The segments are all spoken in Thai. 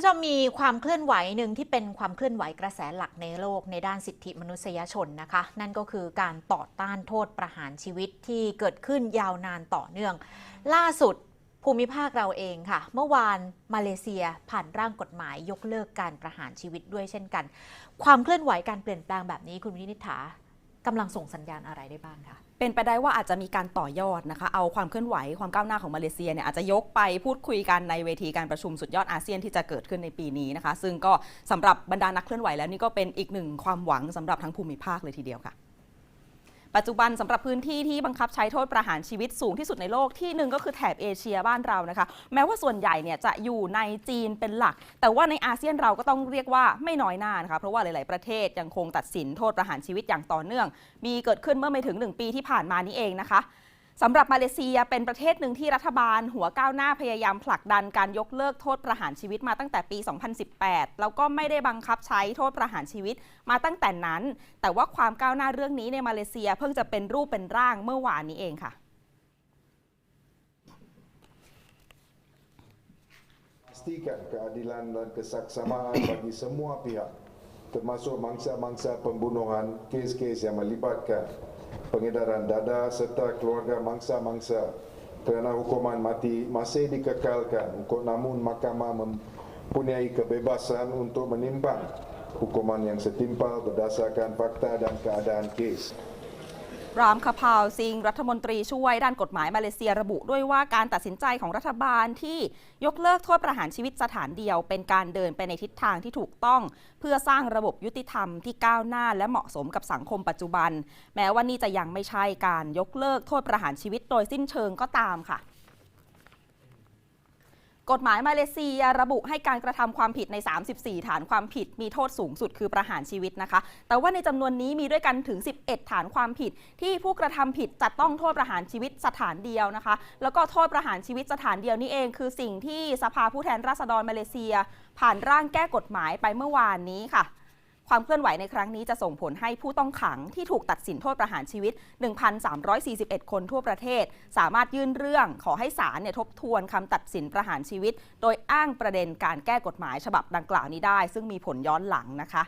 ผู้ชมมีความเคลื่อนไหวหนึ่งที่เป็นความเคลื่อนไหวกระแสหลักในโลกในด้านสิทธิมนุษยชนนะคะ นั่นก็คือการต่อต้านโทษประหารชีวิตที่เกิดขึ้นยาวนานต่อเนื่อง ล่าสุดภูมิภาคเราเองค่ะ เมื่อวานมาเลเซียผ่านร่างกฎหมายยกเลิกการประหารชีวิตด้วยเช่นกัน ความเคลื่อนไหวการเปลี่ยนแปลงแบบนี้คุณวินิษฐา กำลังส่งสัญญาณอะไรได้บ้างคะเป็นไปได้ว่าอาจจะมีการต่อยอดนะคะ เอาความเคลื่อนไหวความก้าวหน้าของมาเลเซียเนี่ยอาจจะยกไปพูดคุยกันในเวทีการประชุมสุดยอดอาเซียนที่จะเกิดขึ้นในปีนี้นะคะ ซึ่งก็สำหรับบรรดานักเคลื่อนไหวแล้วนี่ก็เป็นอีกหนึ่งความหวังสำหรับทั้งภูมิภาคเลยทีเดียวค่ะ ปัจจุบันสำหรับพื้นที่ที่บังคับใช้โทษประหารชีวิตสูงที่สุดในโลกที่หนึ่งก็คือแถบเอเชียบ้านเรานะคะ แม้ว่าส่วนใหญ่เนี่ยจะอยู่ในจีนเป็นหลัก แต่ว่าในอาเซียนเราก็ต้องเรียกว่าไม่น้อยหน้านะคะเพราะว่าหลาย ๆ ประเทศยังคงตัดสินโทษประหารชีวิตอย่างต่อเนื่อง มีเกิดขึ้นเมื่อไม่ถึง 1 ปีที่ผ่านมานี้เองนะคะ สำหรับมาเลเซียเป็นประเทศหนึ่งที่รัฐบาลหัวก้าวหน้าพยายามผลักดันการยกเลิกโทษประหารชีวิตมาตั้งแต่ปี 2018 แล้วก็ไม่ได้บังคับใช้โทษประหารชีวิตมาตั้งแต่นั้น แต่ว่าความก้าวหน้าเรื่องนี้ในมาเลเซียเพิ่งจะเป็นรูปเป็นร่างเมื่อวานนี้เองค่ะ pastikan keadilan dan kesaksamaan bagi semua pihak termasuk mangsa-mangsa pembunuhan, kes-kes yang melibatkan pengedaran dada serta keluarga mangsa-mangsa kerana hukuman mati masih dikekalkan untuk namun mahkamah mempunyai kebebasan untuk menimbang hukuman yang setimpal berdasarkan fakta dan keadaan kes. รามคาพาวซิง รัฐมนตรีช่วยด้านกฎหมายมาเลเซียระบุด้วยว่าการตัดสินใจของรัฐบาลที่ยกเลิกโทษประหารชีวิตสถานเดียว เป็นการเดินไปในทิศทางที่ถูกต้อง เพื่อสร้างระบบยุติธรรมที่ก้าวหน้าและเหมาะสมกับสังคมปัจจุบัน แม้ว่านี่จะยังไม่ใช่การยกเลิกโทษประหารชีวิตโดยสิ้นเชิงก็ตามค่ะ กฎหมายมาเลเซียระบุให้การกระทำความผิดใน 34 ฐานความผิด มีโทษสูงสุดคือประหารชีวิตนะคะ แต่ว่าในจำนวนนี้มีด้วยกันถึง 11 ฐานความผิด ที่ผู้กระทำผิดจะต้องโทษประหารชีวิตสถานเดียวนะคะ แล้วก็โทษประหารชีวิตสถานเดียวนี้เอง คือสิ่งที่สภาผู้แทนราษฎรมาเลเซีย ผ่านร่างแก้กฎหมายไปเมื่อวานนี้ค่ะ ความเคลื่อนไหวในครั้งนี้จะส่งผลให้ผู้ต้องขังที่ถูกตัดสินโทษประหารชีวิต 1,341 คนทั่วประเทศ สามารถยื่นเรื่องขอให้ศาลเนี่ยทบทวนคำตัดสินประหารชีวิต โดยอ้างประเด็นการแก้กฎหมายฉบับดังกล่าวนี้ได้ ซึ่งมีผลย้อนหลังนะคะ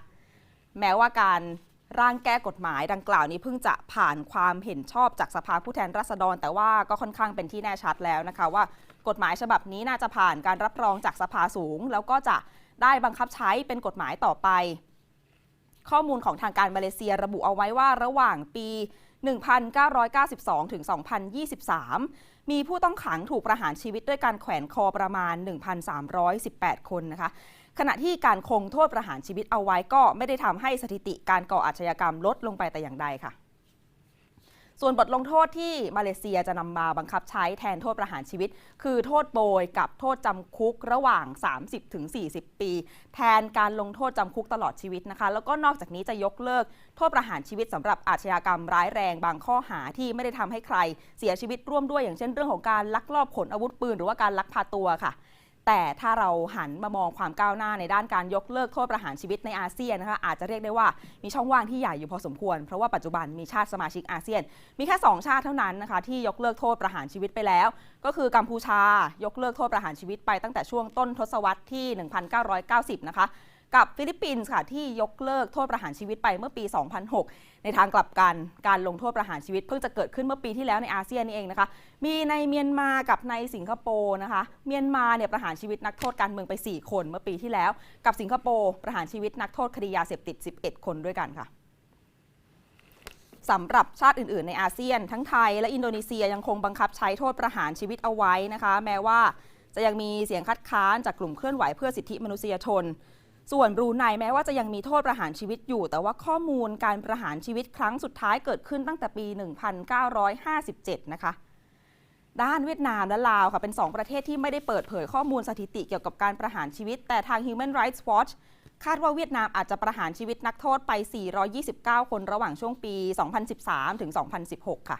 แม้ว่าการร่างแก้กฎหมายดังกล่าวนี้เพิ่งจะผ่านความเห็นชอบจากสภาผู้แทนราษฎร แต่ว่าก็ค่อนข้างเป็นที่แน่ชัดแล้วนะคะ ว่ากฎหมายฉบับนี้น่าจะผ่านการรับรองจากสภาสูง แล้วก็จะได้บังคับใช้เป็นกฎหมายต่อไป ข้อมูลของทางการมาเลเซียระบุเอาไว้ว่าระหว่างปี 1992 ถึง 2023 มีผู้ต้องขังถูกประหารชีวิตด้วยการแขวนคอประมาณ 1,318 คนนะคะ ขณะที่การคงโทษประหารชีวิตเอาไว้ก็ไม่ได้ทำให้สถิติการก่ออาชญากรรมลดลงไปแต่อย่างใดค่ะ ส่วนบทลงโทษที่มาเลเซียจะนำมาบังคับใช้แทนโทษประหารชีวิต คือโทษโบยกับโทษจำคุกระหว่าง 30ถึง40ปี แทนการลงโทษจำคุกตลอดชีวิตนะคะ แล้วก็นอกจากนี้จะยกเลิกโทษประหารชีวิตสำหรับอาชญากรรมร้ายแรงบางข้อหาที่ไม่ได้ทำให้ใคร เสียชีวิตร่วมด้วยอย่างเช่นเรื่องของการลักลอบขนอาวุธปืน หรือว่าการลักพาตัวค่ะ แต่ถ้าเราหันมามองความก้าวหน้าในด้านการยกเลิกโทษประหารชีวิตในอาเซียนนะคะอาจจะเรียกได้ว่ามีช่องว่างที่ใหญ่อยู่พอสมควร เพราะว่าปัจจุบันมีชาติสมาชิกอาเซียน มีแค่ 2 ชาติเท่านั้นนะคะที่ยกเลิกโทษประหารชีวิตไปแล้ว ก็คือกัมพูชายกเลิกโทษประหารชีวิตไปตั้งแต่ช่วงต้นทศวรรษที่ 1990 นะคะ กับฟิลิปปินส์ค่ะที่ยกเลิกโทษประหารชีวิตไปเมื่อปี 2006 ในทางกลับกันการลงโทษประหารชีวิต เพิ่งจะเกิดขึ้นเมื่อปีที่แล้วในอาเซียนนี่เองนะคะ มีในเมียนมากับในสิงคโปร์นะคะ เมียนมาเนี่ยประหารชีวิตนักโทษการเมืองไป 4 คนเมื่อปีที่แล้ว กับสิงคโปร์ประหารชีวิตนักโทษคดียาเสพติด 11 คนด้วยกันค่ะสำหรับชาติอื่น ๆ ในอาเซียน ทั้งไทยและอินโดนีเซียยังคงบังคับใช้โทษประหารชีวิตเอาไว้นะคะ แม้ว่าจะยังมีเสียงคัดค้านจากกลุ่มเคลื่อนไหวเพื่อสิทธิมนุษยชน ส่วนบรูไนแม้ว่าจะยังมีโทษประหารชีวิตอยู่ แต่ว่าข้อมูลการประหารชีวิตครั้งสุดท้ายเกิดขึ้นตั้งแต่ปี 1957 นะคะด้านเวียดนามและลาวค่ะเป็น 2 ประเทศที่ไม่ได้เปิดเผยข้อมูลสถิติเกี่ยวกับการประหารชีวิต แต่ทาง Human Rights Watch คาดว่าเวียดนามอาจจะประหารชีวิตนักโทษไป 429 คนระหว่างช่วงปี 2013 ถึง 2016 ค่ะ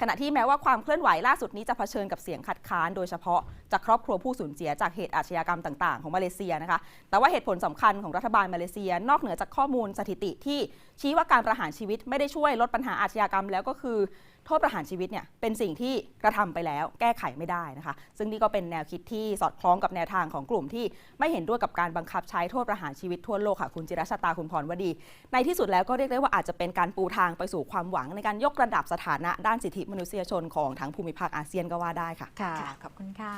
ขณะที่แม้ว่าความเคลื่อนไหวล่าสุดนี้จะเผชิญกับเสียงคัดค้านโดยเฉพาะจากครอบครัวผู้สูญเสียจากเหตุอาชญากรรมต่างๆ ของมาเลเซียนะคะ แต่ว่าเหตุผลสำคัญของรัฐบาลมาเลเซีย นอกเหนือจากข้อมูลสถิติที่ชี้ว่าการประหารชีวิตไม่ได้ช่วยลดปัญหาอาชญากรรมแล้วก็คือ โทษประหารชีวิตเนี่ยเป็นสิ่งที่กระทำไปแล้วแก้ไขไม่ได้นะคะ ซึ่งนี่ก็เป็นแนวคิดที่สอดคล้องกับแนวทางของกลุ่มที่ไม่เห็นด้วยกับการบังคับใช้โทษประหารชีวิตทั่วโลกค่ะคุณจิรชตาคุณพรวดี ในที่สุดแล้วก็เรียกได้ว่าอาจจะเป็นการปูทางไปสู่ความหวัง ในการยกระดับสถานะด้านสิทธิมนุษยชนของทั้งภูมิภาคอาเซียนก็ว่าได้ค่ะค่ะขอบคุณค่ะ